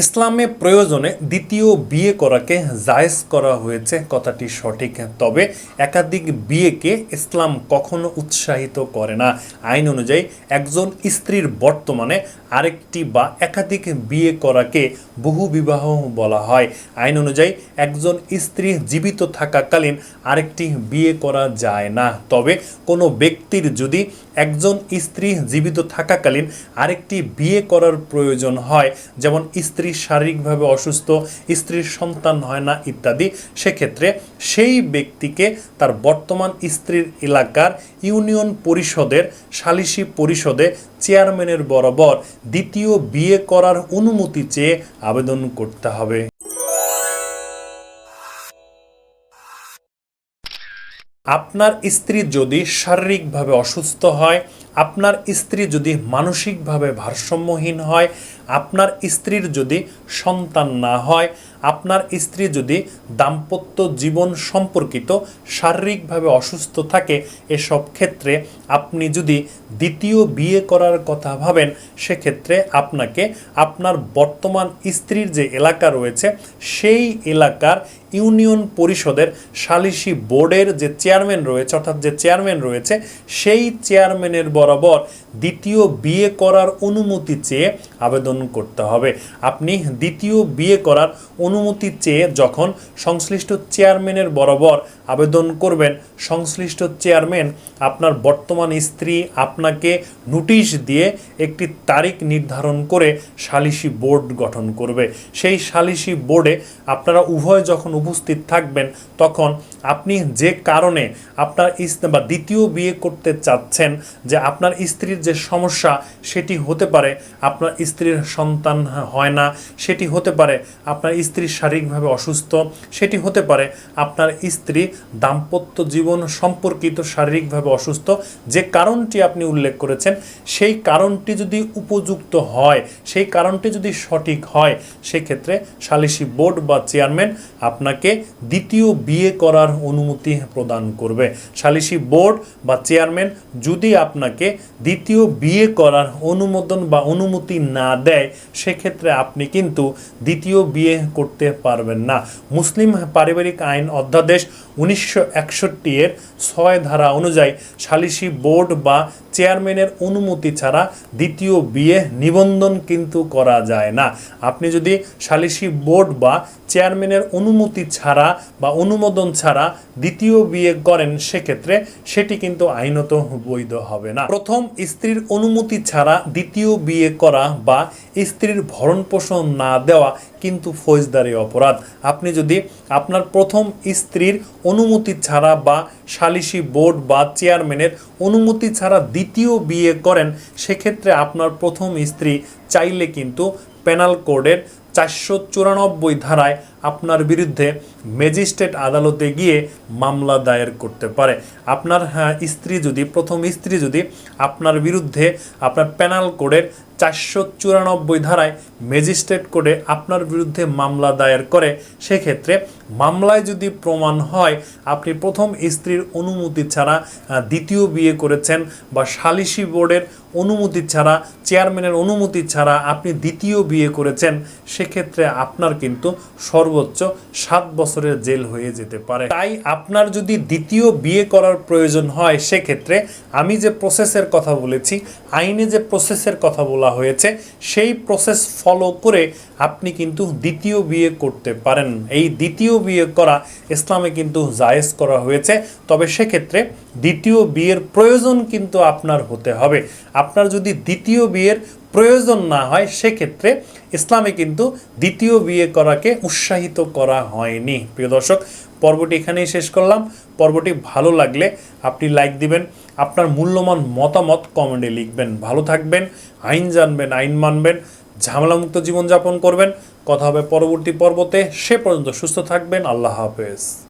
ইসলামে প্রয়োজনে দ্বিতীয় বিয়ে করাকে জায়েজ করা হয়েছে কথাটি সঠিক। তবে একাধিক বিয়েকে ইসলাম কখনো উৎসাহিত করে না। আইন অনুযায়ী একজন স্ত্রীর বর্তমানে আরেকটি বা একাধিক বিয়ে করাকে বহু বিবাহ বলা হয়। আইন অনুযায়ী একজন স্ত্রী জীবিত থাকাকালীন আরেকটি বিয়ে করা যায় না। তবে কোনো ব্যক্তির যদি একজন স্ত্রী জীবিত থাকাকালীন আরেকটি বিয়ে করার প্রয়োজন হয়, যেমন স্ত্রী শারীরিকভাবে অসুস্থ, স্ত্রীর সন্তান হয় না ইত্যাদি, সেক্ষেত্রে সেই ব্যক্তিকে তার বর্তমান স্ত্রীর এলাকার ইউনিয়ন পরিষদের সালিসি পরিষদে চেয়ারম্যানের বরাবর দ্বিতীয় বিয়ে করার অনুমতি চেয়ে আবেদন করতে হবে। আপনার স্ত্রী যদি শারীরিকভাবে অসুস্থ হয় আপনার স্ত্রী যদি মানসিকভাবে ভারসাম্যহীন হয়, আপনার স্ত্রীর যদি সন্তান না হয়, আপনার স্ত্রী যদি দাম্পত্য জীবন সম্পর্কিত শারীরিকভাবে অসুস্থ থাকে, এসব ক্ষেত্রে আপনি যদি দ্বিতীয় বিয়ে করার কথা ভাবেন, সেক্ষেত্রে আপনাকে আপনার বর্তমান স্ত্রীর যে এলাকা রয়েছে, সেই এলাকার ইউনিয়ন পরিষদের সালিসি বোর্ডের যে চেয়ারম্যান রয়েছে, অর্থাৎ যে চেয়ারম্যান রয়েছে, সেই চেয়ারম্যানের বরাবর দ্বিতীয় বিয়ে করার অনুমতি চেয়ে আবেদন করতে হবে। আপনি দ্বিতীয় বিয়ে করার অনুমতি চেয়ে যখন সংশ্লিষ্ট চেয়ারম্যানের বরাবর আবেদন করবেন, সংশ্লিষ্ট চেয়ারম্যান আপনার বর্তমান স্ত্রী আপনাকে নোটিশ দিয়ে একটি তারিখ নির্ধারণ করে সালিসি বোর্ড গঠন করবে। সেই সালিসি বোর্ডে আপনারা উভয় যখন উপস্থিত থাকবেন, তখন আপনি যে কারণে আপনার বা দ্বিতীয় বিয়ে করতে চাচ্ছেন যে আপনার স্ত্রীর যে সমস্যা, সেটি হতে পারে আপনার স্ত্রীর সন্তান হয় না, সেটি হতে পারে আপনার স্ত্রী শারীরিকভাবে অসুস্থ, সেটি হতে পারে আপনার স্ত্রী দাম্পত্য জীবন সম্পর্কিত শারীরিকভাবে অসুস্থ। যে কারণটি আপনি উল্লেখ করেছেন, সেই কারণটি যদি উপযুক্ত হয়, সেই কারণটি যদি সঠিক হয়, সেক্ষেত্রে সালিসি বোর্ড বা চেয়ারম্যান আপনাকে দ্বিতীয় বিয়ে করার অনুমতি প্রদান করবে। সালিসি বোর্ড বা চেয়ারম্যান যদি আপনাকে দ্বিতীয় বিয়ে করার অনুমোদন বা অনুমতি না দেয়, সেক্ষেত্রে আপনি কিন্তু দ্বিতীয় বিয়ে করতে পারবেন না। মুসলিম পারিবারিক আইন অধ্যাদেশ উনিশশো একষট্টি এর ছয় ধারা অনুযায়ী সালিসি বোর্ড বা চেয়ারম্যানের অনুমতি ছাড়া দ্বিতীয় বিয়ে নিবন্ধন কিন্তু করা যায় না। আপনি যদি সালিসি বোর্ড বা চেয়ারম্যানের অনুমতি ছাড়া বা অনুমোদন ছাড়া দ্বিতীয় বিয়ে করেন, সেক্ষেত্রে সেটি কিন্তু আইনত বৈধ হবে না। প্রথম স্ত্রীর অনুমতি ছাড়া দ্বিতীয় বিয়ে করা বা স্ত্রীর ভরণ পোষণ না দেওয়া কিন্তু ফৌজদারি অপরাধ। আপনি যদি আপনার প্রথম স্ত্রীর অনুমতি ছাড়া বা সালিসি বোর্ড বা চেয়ারম্যানের অনুমতি ছাড়া দ্বিতীয় বিয়ে করেন, সেক্ষেত্রে আপনার প্রথম স্ত্রী চাইলে কিন্তু পেনাল কোডের চারশো চুরানব্বই ধারায় আপনার বিরুদ্ধে ম্যাজিস্ট্রেট আদালতে গিয়ে মামলা দায়ের করতে পারে। আপনার হ্যাঁ, স্ত্রী যদি প্রথম স্ত্রী যদি আপনার বিরুদ্ধে আপনার প্যানাল কোডের চারশো চুরানব্বই ধারায় ম্যাজিস্ট্রেট কোডে আপনার বিরুদ্ধে মামলা দায়ের করে সেক্ষেত্রে মামলায় যদি প্রমাণ হয় আপনি প্রথম স্ত্রীর অনুমতি ছাড়া দ্বিতীয় বিয়ে করেছেন বা সালিসি বোর্ডের অনুমতি ছাড়া চেয়ারম্যানের অনুমতি ছাড়া আপনি দ্বিতীয় বিয়ে করেছেন সেক্ষেত্রে আপনার কিন্তু সর্বোচ্চ সাত বছরের জেল হয়ে যেতে পারে। তাই আপনার যদি দ্বিতীয় বিয়ে করার প্রয়োজন হয়, সেক্ষেত্রে আমি যে প্রসেসের কথা বলেছি, আইনে যে প্রসেসের কথা বলা হয়েছে, সেই প্রসেস ফলো করে আপনি কিন্তু দ্বিতীয় বিয়ে করতে পারেন। এই দ্বিতীয় বিয়ে করা ইসলামে কিন্তু জায়েজ করা হয়েছে। তবে সেক্ষেত্রে দ্বিতীয় বিয়ের প্রয়োজন কিন্তু আপনার হতে হবে। আপনার যদি দ্বিতীয় বিয়ের প্রয়োজন না হয়, সেক্ষেত্রে ইসলামে কিন্তু দ্বিতীয় বিয়ে করাকে উৎসাহিত করা হয়নি। প্রিয় দর্শক, পর্বটি এখানেই শেষ করলাম। পর্বটি ভালো লাগলে আপনি লাইক দিবেন, আপনার মূল্যবান মতামত কমেন্টে লিখবেন। ভালো থাকবেন, আইন জানবেন, আইন মানবেন, ঝামেলামুক্ত জীবনযাপন করবেন। কথা হবে পরবর্তী পর্বতে। সে পর্যন্ত সুস্থ থাকবেন। আল্লাহ হাফেজ।